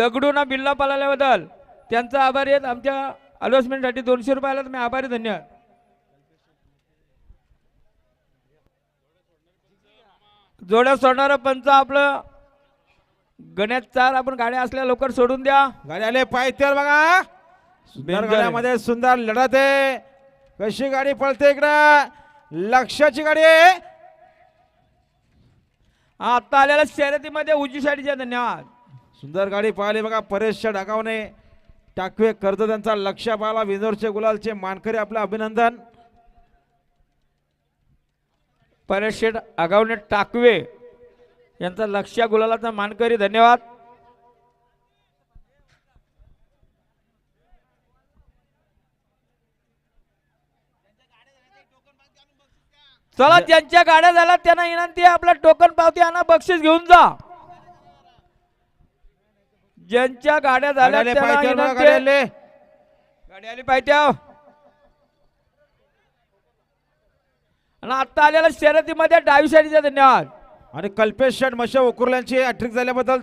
दगडूना बिल्ला पळाल्याबद्दल त्यांचा आभारी आहेत आमच्या अलोसमेंटसाठी दोनशे रुपयाला मी आभारी धन्यवाद जोड्या सोडणारं पंच आपलं. गणेश चार आपण गाड्या असल्या लवकर सोडून द्या. गाडी आले पायथ्यावर बघा. सुंदर. गाड्यामध्ये सुंदर लढत आहे. कशी गाडी पळते इकडं? लक्षाची गाडी आहे. आता आलेल्या शर्यतीमध्ये उजवीसाठीचे धन्यवाद. सुंदर गाडी पाहिली बघा परेशच्या डागावने. टाकवे कर्ज त्यांचा लक्ष पाहिला विंदोरचे गुलालचे मानकरी आपलं अभिनंदन. परेश शेठ आगावणे टाकवे यांचा लक्ष गुलालाचा मानकरी धन्यवाद. चला ज्यांच्या गाड्या झाल्या त्यांना विनंती आपला टोकन पावती आणा बक्षीस घेऊन जा. ज्यांच्या गाड्या गाडी झाल्या बघा, विनंती गाडी आहे. आले गाडी आली पाहिजे आणि आता आलेल्या शर्यतीमध्ये डावी साईडचा धन्यवाद. आणि कल्पेश शेठ मशा उकुर्ल्यांची हॅट्रिक झाल्याबद्दल